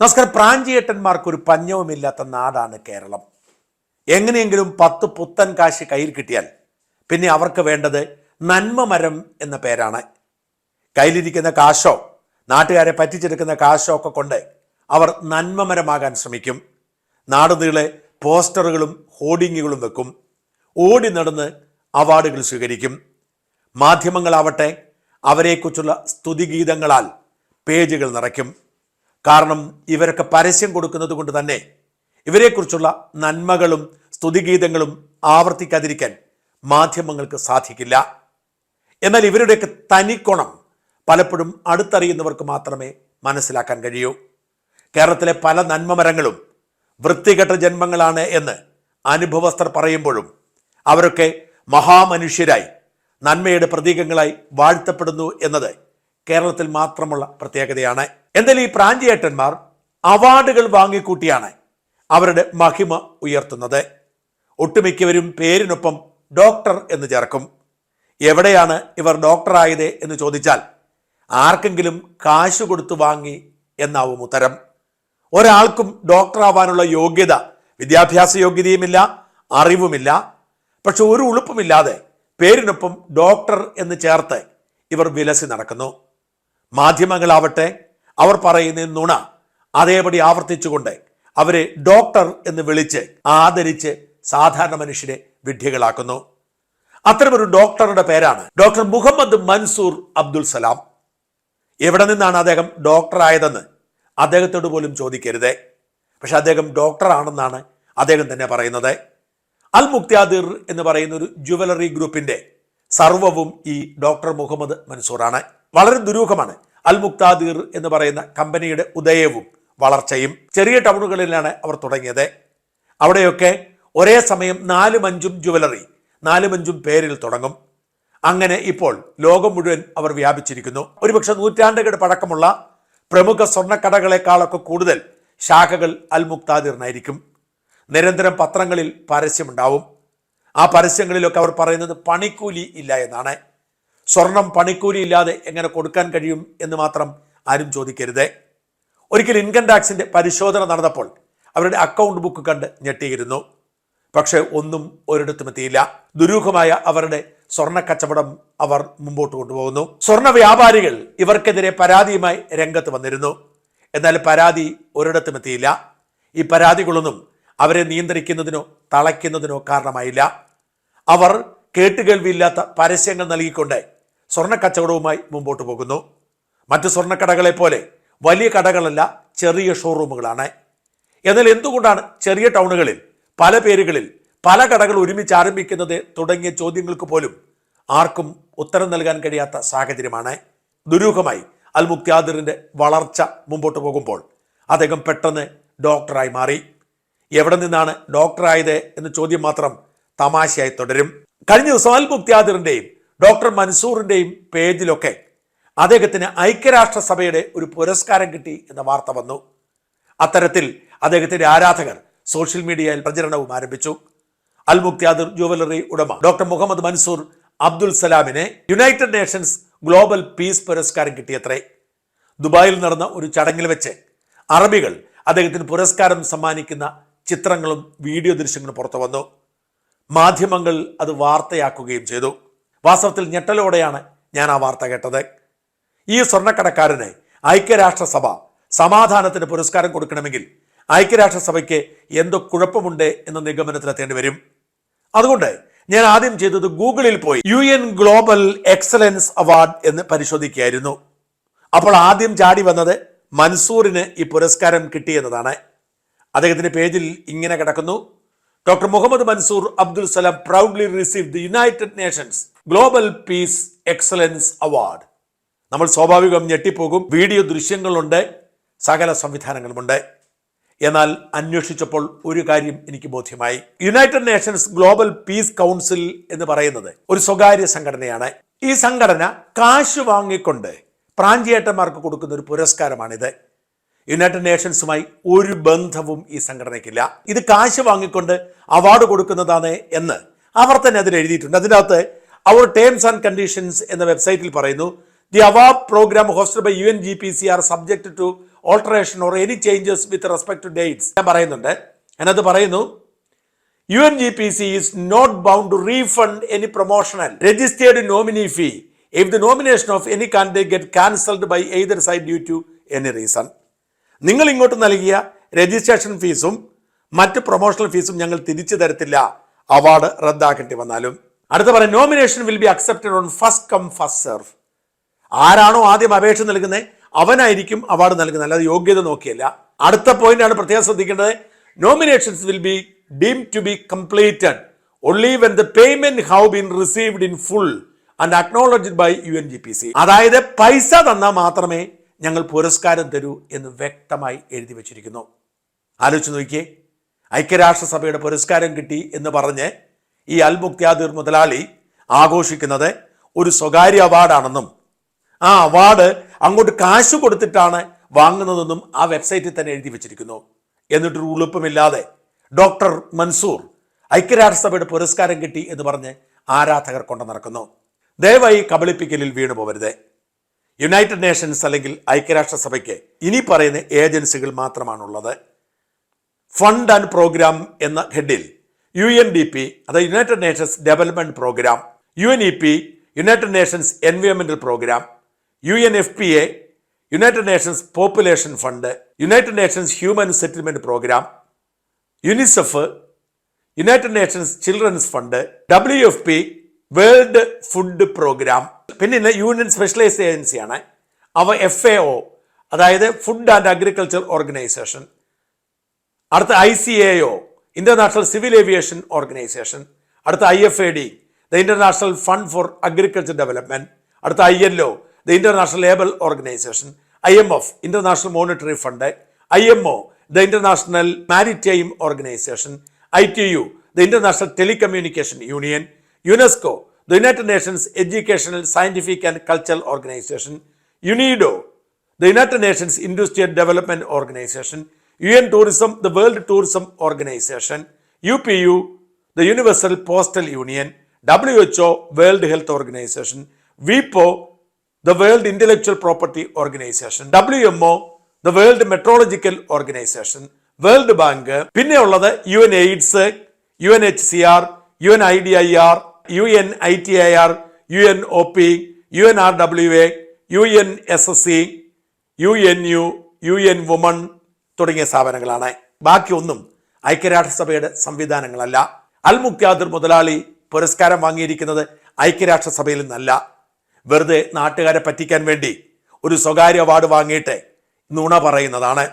നമസ്കാരം പ്രാഞ്ചിയേട്ടന്മാർക്ക് ഒരു പഞ്ഞവുമില്ലാത്ത നാടാണ് കേരളം എങ്ങനെയെങ്കിലും പത്ത് പുത്തൻ കാശ് കയ്യിൽ കിട്ടിയാൽ പിന്നെ അവർക്ക് വേണ്ടത് നന്മ മരം എന്ന പേരാണ് കയ്യിലിരിക്കുന്ന കാശോ നാട്ടുകാരെ പറ്റിച്ചെടുക്കുന്ന കാശോ ഒക്കെ കൊണ്ട് അവർ നന്മ മരമാകാൻ ശ്രമിക്കും നാടുനീളെ പോസ്റ്ററുകളും ഹോർഡിങ്ങുകളും വെക്കും ഓടി നടന്ന് അവാർഡുകൾ സ്വീകരിക്കും മാധ്യമങ്ങളാവട്ടെ അവരെക്കുറിച്ചുള്ള സ്തുതിഗീതങ്ങളാൽ പേജുകൾ നിറയ്ക്കും കാരണം ഇവരൊക്കെ പരസ്യം കൊടുക്കുന്നത് കൊണ്ട് തന്നെ ഇവരെക്കുറിച്ചുള്ള നന്മകളും സ്തുതിഗീതങ്ങളും ആവർത്തിക്കാതിരിക്കാൻ മാധ്യമങ്ങൾക്ക് സാധിക്കില്ല എന്നാൽ ഇവരുടെയൊക്കെ തനിക്കോണം പലപ്പോഴും അടുത്തറിയുന്നവർക്ക് മാത്രമേ മനസ്സിലാക്കാൻ കഴിയൂ കേരളത്തിലെ പല നന്മമരങ്ങളും വൃത്തികെട്ട ജന്മങ്ങളാണ് എന്ന് അനുഭവസ്ഥർ പറയുമ്പോഴും അവരൊക്കെ മഹാമനുഷ്യരായി നന്മയുടെ പ്രതീകങ്ങളായി വാഴ്ത്തപ്പെടുന്നു എന്നത് കേരളത്തിൽ മാത്രമുള്ള പ്രത്യേകതയാണ് എന്നാൽ ഈ പ്രാഞ്ചിയേട്ടന്മാർ അവാർഡുകൾ വാങ്ങിക്കൂട്ടിയാണ് അവരുടെ മഹിമ ഉയർത്തുന്നത് ഒട്ടുമിക്കവരും പേരിനൊപ്പം ഡോക്ടർ എന്ന് ചേർക്കും എവിടെയാണ് ഇവർ ഡോക്ടറായത് എന്ന് ചോദിച്ചാൽ ആർക്കെങ്കിലും കാശു കൊടുത്തു വാങ്ങി എന്നാവും ഉത്തരം ഒരാൾക്കും ഡോക്ടറാവാനുള്ള യോഗ്യത വിദ്യാഭ്യാസ യോഗ്യതയുമില്ല അറിവുമില്ല പക്ഷെ ഒരു ഉളുപ്പുമില്ലാതെ പേരിനൊപ്പം ഡോക്ടർ എന്ന് ചേർത്ത് ഇവർ വിലസി നടക്കുന്നു മാധ്യമങ്ങളാവട്ടെ അവർ പറയുന്ന നുണ അതേപടി ആവർത്തിച്ചുകൊണ്ട് അവരെ ഡോക്ടർ എന്ന് വിളിച്ച് ആദരിച്ച് സാധാരണ മനുഷ്യരെ വിഡ്ഢികളാക്കുന്നു അത്തരമൊരു ഡോക്ടറുടെ പേരാണ് ഡോക്ടർ മുഹമ്മദ് മൻസൂർ അബ്ദുൽ സലാം എവിടെ നിന്നാണ് അദ്ദേഹം ഡോക്ടറായതെന്ന് അദ്ദേഹത്തോട് പോലും ചോദിക്കരുതേ പക്ഷെ അദ്ദേഹം ഡോക്ടറാണെന്നാണ് അദ്ദേഹം തന്നെ പറയുന്നത് അൽ മുക്തിയാദിർ എന്ന് പറയുന്ന ഒരു ജുവലറി ഗ്രൂപ്പിന്റെ സർവവും ഈ ഡോക്ടർ മുഹമ്മദ് മൻസൂറാണ് വളരെ ദുരൂഹമാണ് അൽ മുക്താദീർ എന്ന് പറയുന്ന കമ്പനിയുടെ ഉദയവും വളർച്ചയും ചെറിയ ടൗണുകളിലാണ് അവർ തുടങ്ങിയത് അവിടെയൊക്കെ ഒരേ സമയം നാലും അഞ്ചും ജുവലറി നാലും അഞ്ചും പേരിൽ തുടങ്ങും അങ്ങനെ ഇപ്പോൾ ലോകം മുഴുവൻ അവർ വ്യാപിച്ചിരിക്കുന്നു ഒരുപക്ഷെ നൂറ്റാണ്ടുകളുടെ പഴക്കമുള്ള പ്രമുഖ സ്വർണ്ണക്കടകളെക്കാളൊക്കെ കൂടുതൽ ശാഖകൾ അൽ മുക്താദിറിനായിരിക്കും നിരന്തരം പത്രങ്ങളിൽ പരസ്യമുണ്ടാവും ആ പരസ്യങ്ങളിലൊക്കെ അവർ പറയുന്നത് പണിക്കൂലി ഇല്ല എന്നാണ് സ്വർണം പണിക്കൂലിയില്ലാതെ എങ്ങനെ കൊടുക്കാൻ കഴിയും എന്ന് മാത്രം ആരും ചോദിക്കരുത് ഒരിക്കൽ ഇൻകം ടാക്സിൻ്റെ പരിശോധന നടന്നപ്പോൾ അവരുടെ അക്കൗണ്ട് ബുക്ക് കണ്ട് ഞെട്ടിയിരുന്നു പക്ഷേ ഒന്നും ഒരിടത്തും എത്തിയില്ല ദുരൂഹമായ അവരുടെ സ്വർണ്ണ കച്ചവടം അവർ മുമ്പോട്ട് കൊണ്ടുപോകുന്നു സ്വർണ്ണ വ്യാപാരികൾ ഇവർക്കെതിരെ പരാതിയുമായി രംഗത്ത് വന്നിരുന്നു എന്നാൽ പരാതി ഒരിടത്തും എത്തിയില്ല ഈ പരാതികളൊന്നും അവരെ നിയന്ത്രിക്കുന്നതിനോ തളയ്ക്കുന്നതിനോ കാരണമായില്ല അവർ കേട്ടുകേൾവിയില്ലാത്ത പരസ്യങ്ങൾ നൽകിക്കൊണ്ട് സ്വർണ്ണക്കച്ചവടവുമായി മുമ്പോട്ട് പോകുന്നു മറ്റ് സ്വർണ്ണക്കടകളെ പോലെ വലിയ കടകളല്ല ചെറിയ ഷോറൂമുകളാണ് എന്നാൽ എന്തുകൊണ്ടാണ് ചെറിയ ടൗണുകളിൽ പല പേരുകളിൽ പല കടകൾ ഒരുമിച്ച് ആരംഭിക്കുന്നത് തുടങ്ങിയ ചോദ്യങ്ങൾക്ക് പോലും ആർക്കും ഉത്തരം നൽകാൻ കഴിയാത്ത സാഹചര്യമാണ് ദുരൂഹമായി അൽ മുക്താദിറിൻ്റെ വളർച്ച മുമ്പോട്ട് പോകുമ്പോൾ അദ്ദേഹം പെട്ടെന്ന് ഡോക്ടറായി മാറി എവിടെ നിന്നാണ് ഡോക്ടറായത് എന്ന ചോദ്യം മാത്രം തമാശയായി തുടരും കഴിഞ്ഞ ദിവസം അൽ മുക്താദിറിൻ്റെയും ഡോക്ടർ മൻസൂറിൻ്റെയും പേജിലൊക്കെ അദ്ദേഹത്തിന് ഐക്യരാഷ്ട്രസഭയുടെ ഒരു പുരസ്കാരം കിട്ടി എന്ന വാർത്ത വന്നു അത്തരത്തിൽ അദ്ദേഹത്തിൻ്റെ ആരാധകർ സോഷ്യൽ മീഡിയയിൽ പ്രചരണവും ആരംഭിച്ചു അൽ മുക്തിയാദർ ജുവലറി ഉടമ ഡോക്ടർ മുഹമ്മദ് മൻസൂർ അബ്ദുൽ സലാമിനെ യുണൈറ്റഡ് നേഷൻസ് ഗ്ലോബൽ പീസ് പുരസ്കാരം കിട്ടിയത്രേ ദുബായിൽ നടന്ന ഒരു ചടങ്ങിൽ വെച്ച് അറബികൾ അദ്ദേഹത്തിന് പുരസ്കാരം സമ്മാനിക്കുന്ന ചിത്രങ്ങളും വീഡിയോ ദൃശ്യങ്ങളും പുറത്തു വന്നു മാധ്യമങ്ങൾ അത് വാർത്തയാക്കുകയും ചെയ്തു വാസ്തവത്തിൽ ഞെട്ടലോടെയാണ് ഞാൻ ആ വാർത്ത കേട്ടത് ഈ സ്വർണ്ണക്കടക്കാരന് ഐക്യരാഷ്ട്രസഭ സമാധാനത്തിന് പുരസ്കാരം കൊടുക്കണമെങ്കിൽ ഐക്യരാഷ്ട്രസഭയ്ക്ക് എന്തോ കുഴപ്പമുണ്ട് എന്ന നിഗമനത്തിലെത്തേണ്ടി വരും അതുകൊണ്ട് ഞാൻ ആദ്യം ചെയ്തത് ഗൂഗിളിൽ പോയി U N global excellence award എന്ന് പരിശോധിക്കുകയായിരുന്നു അപ്പോൾ ആദ്യം ചാടി വന്നത് മൻസൂറിന് ഈ പുരസ്കാരം കിട്ടിയെന്നതാണ് അദ്ദേഹത്തിന്റെ പേജിൽ ഇങ്ങനെ കിടക്കുന്നു doctor Muhammad Mansoor Abdul Salam proudly receive the United Nations global peace excellence award നമ്മൾ സ്വാഭാവികം ഞെട്ടിപ്പോകും വീഡിയോ ദൃശ്യങ്ങളുണ്ട് സകല സംവിധാനങ്ങളുമുണ്ട് എന്നാൽ അന്വേഷിച്ചപ്പോൾ ഒരു കാര്യം എനിക്ക് ബോധ്യമായി United Nations global peace council എന്ന് പറയുന്നത് ഒരു സ്വകാര്യ സംഘടനയാണ് ഈ സംഘടന കാശ് വാങ്ങിക്കൊണ്ട് പ്രാഞ്ചിയേട്ടന്മാർക്ക് കൊടുക്കുന്ന ഒരു പുരസ്കാരമാണിത് യുണൈറ്റഡ് നേഷൻസുമായി ഒരു ബന്ധവും ഈ സംഘടനയ്ക്കില്ല ഇത് കാശ് വാങ്ങിക്കൊണ്ട് അവാർഡ് കൊടുക്കുന്നതാണ് എന്ന് അവർ തന്നെ അതിൽ എഴുതിയിട്ടുണ്ട് അതിനകത്ത് അവർ ടേംസ് ആൻഡ് കണ്ടീഷൻസ് എന്ന വെബ്സൈറ്റിൽ പറയുന്നു the അവാബ് programme hosted by U N G P C R subject to alteration or any changes with respect to dates ഞാൻ പറയുന്നുണ്ട് എന്നത് പറയുന്നു U N G P C is not bound to refund any promotional registered nominee fee if the nomination of any candidate get cancelled by either side due to any reason നിങ്ങൾ ഇങ്ങോട്ട് നൽകിയ registration ഫീസും മറ്റ് promotional ഫീസും ഞങ്ങൾ തിരിച്ചു തരത്തില്ല award റദ്ദാക്കേണ്ടി വന്നാലും അടുത്ത പറയാം nomination will be accepted on first come first serve ആരാണോ ആദ്യം അപേക്ഷ നൽകുന്നത് അവനായിരിക്കും അവാർഡ് നൽകുന്നത് അല്ലാതെ യോഗ്യത നോക്കിയല്ല അടുത്ത ആണ് പ്രത്യേകം ശ്രദ്ധിക്കേണ്ടത് nominations will be deem to be completed only when the payment has been received in full and acknowledged by U N G P C അതായത് പൈസ തന്നാൽ മാത്രമേ ഞങ്ങൾ പുരസ്കാരം തരൂ എന്ന് വ്യക്തമായി എഴുതി വച്ചിരിക്കുന്നു ആലോചിച്ച് നോക്കിയേ ഐക്യരാഷ്ട്രസഭയുടെ പുരസ്കാരം കിട്ടി എന്ന് പറഞ്ഞ് ഈ അൽ മുക്തിയാദിർ മുതലാളി ആഘോഷിക്കുന്നത് ഒരു സ്വകാര്യ അവാർഡാണെന്നും ആ അവാർഡ് അങ്ങോട്ട് കാശ് കൊടുത്തിട്ടാണ് വാങ്ങുന്നതെന്നും ആ വെബ്സൈറ്റിൽ തന്നെ എഴുതി വെച്ചിരിക്കുന്നു എന്നിട്ടൊരു ഉളുപ്പമില്ലാതെ ഡോക്ടർ മൻസൂർ ഐക്യരാഷ്ട്രസഭയുടെ പുരസ്കാരം കിട്ടി എന്ന് പറഞ്ഞ് ആരാധകർ കൊണ്ടു നടക്കുന്നു ദയവായി കബളിപ്പിക്കലിൽ വീണു പോകരുത് യുണൈറ്റഡ് നേഷൻസ് അല്ലെങ്കിൽ ഐക്യരാഷ്ട്രസഭയ്ക്ക് ഇനി പറയുന്ന ഏജൻസികൾ മാത്രമാണുള്ളത് ഫണ്ട് ആൻഡ് പ്രോഗ്രാം എന്ന ഹെഡിൽ യു എൻ ഡി പി അതായത് United Nations development programme U N E P United Nations എൻവയോൺമെന്റൽ programme U N F P A United Nations population fund United Nations human settlement programme UNICEF United Nations children's fund W F P world food programme പിന്നെ union specialise ഏജൻസിയാണ് അവ F A O അതായത് food and agriculture organisation അടുത്ത I C A O international civil aviation organisation അടുത്ത I F A D the international fund for agriculture development അടുത്ത I L O the international labour organisation I M F international monetary fund I M O the international maritime organisation I T U the international telecommunication union UNESCO the United Nations educational scientific and cultural organisation UNIDO the United Nations industrial development organisation UN Tourism, the World Tourism Organization, UPU, the Universal Postal Union, WHO, World Health Organization, WIPO, the World Intellectual Property Organization, WMO, the World Meteorological Organization, World Bank, pinne ullathu UNAIDS, UNHCR, UNIDIR, UNITIR, UNOP, UNRWA, UNSSC, UNU, UN Women, തുടങ്ങിയ സ്ഥാപനങ്ങളാണ് ബാക്കിയൊന്നും ഐക്യരാഷ്ട്രസഭയുടെ സംവിധാനങ്ങളല്ല അൽ മുതലാളി പുരസ്കാരം വാങ്ങിയിരിക്കുന്നത് ഐക്യരാഷ്ട്രസഭയിൽ നിന്നല്ല വെറുതെ നാട്ടുകാരെ പറ്റിക്കാൻ വേണ്ടി ഒരു സ്വകാര്യ അവാർഡ് വാങ്ങിയിട്ട് നുണ പറയുന്നതാണ്